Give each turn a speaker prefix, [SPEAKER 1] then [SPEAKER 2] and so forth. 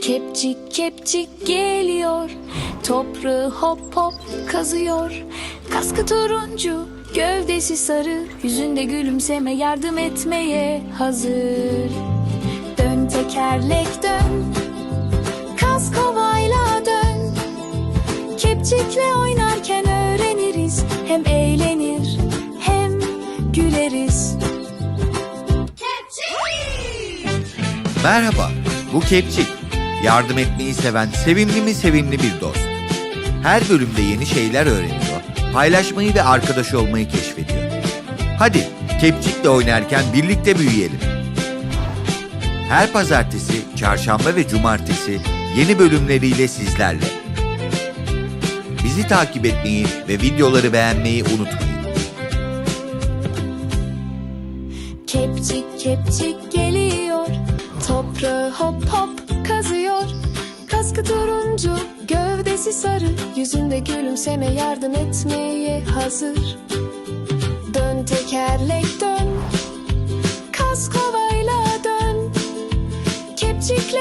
[SPEAKER 1] Kepçik kepçik geliyor. Toprağı hop hop kazıyor. Kaskı turuncu Gövdesi sarı. Yüzünde gülümseme yardım etmeye hazır. Dön tekerlek dön. Kaz kovayla dön. Kepçikle oynarken öğreniriz. Hem eğlenir hem güleriz.
[SPEAKER 2] Merhaba, bu Kepçik. Yardım etmeyi seven sevimli mi sevimli bir dost. Her bölümde yeni şeyler öğreniyor, paylaşmayı ve arkadaş olmayı keşfediyor. Hadi Kepçik'le oynarken birlikte büyüyelim. Her pazartesi, çarşamba ve cumartesi yeni bölümleriyle sizlerle. Bizi takip etmeyi ve videoları beğenmeyi unutmayın.
[SPEAKER 1] Kepçik kepçik geliyor Toprağı hop hop Kaskı turuncu Gövdesi sarı. Yüzünde gülümseme yardım etmeye hazır. Dön tekerlek dön. Kaz kovayla dön. Kepçikle